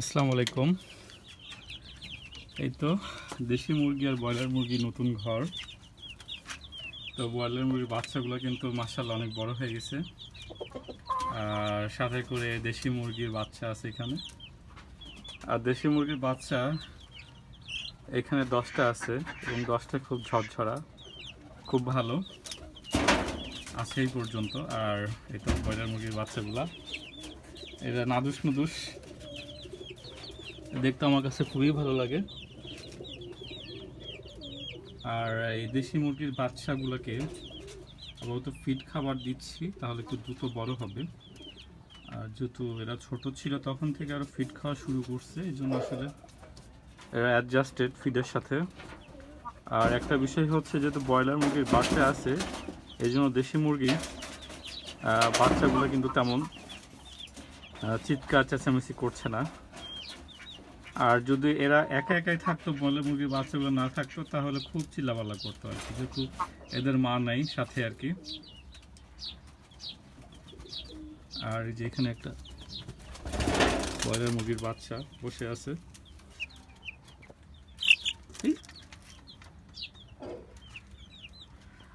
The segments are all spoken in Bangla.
আসসালামু আলাইকুম। এই তো দেশি মুরগি আর ব্রয়লার মুরগি নতুন ঘর। তো ব্রয়লার মুরগির বাচ্চাগুলো কিন্তু মাসাল্লাহ অনেক বড় হয়ে গেছে। আর সাথে করে দেশি মুরগির বাচ্চা আছে এখানে। আর দেশি মুরগির বাচ্চা এখানে দশটা আছে এবং দশটা খুব ঝরঝরা, খুব ভালো। আছে এই পর্যন্ত। আর এই তো ব্রয়লার মুরগির বাচ্চাগুলা। এটা নাদুস নুদুস দেখতে আমার কাছে খুবই ভালো লাগে। আর এই দেশি মুরগির বাচ্চাগুলোকে আপাতত ফিড খাবার দিচ্ছি, তাহলে একটু দ্রুত বড় হবে। আর যেহেতু এরা ছোট ছিল, তখন থেকে আরও ফিড খাওয়া শুরু করছে, এই জন্য আসলে এরা অ্যাডজাস্টেড ফিডের সাথে। আর একটা বিষয় হচ্ছে, যেহেতু ব্রয়লার মুরগির বাচ্চা আছে, এই জন্য দেশি মুরগি বাচ্চাগুলো কিন্তু তেমন চিৎকার, চেঁচামেচি করছে না। আর যদি এরা একা একাই থাকতো বলে মুরগির বাচ্চাগুলো না থাকতো, তাহলে খুব চিল্লাপাল্লা করতো আর কি, যেহেতু এদের মা নাই সাথে আর কি। আর যে এখানে একটা ব্রয়লার মুরগির বাচ্চা বসে আছে।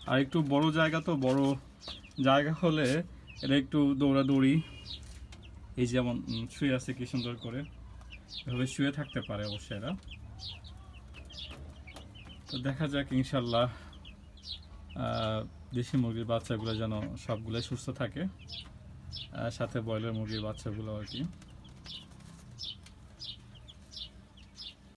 আর একটু বড় জায়গা তো, বড় জায়গা হলে এটা একটু দৌড়াদৌড়ি। এই যেমন শুয়ে আছে কি সুন্দর করে। এভাবে শুয়ে থাকতে পারে অবশ্যই এরা। তো দেখা যাক, ইনশাল্লাহ দেশি মুরগির বাচ্চাগুলো যেন সবগুলো সুস্থ থাকে সাথে ব্রয়লার মুরগির বাচ্চাগুলো আর কি।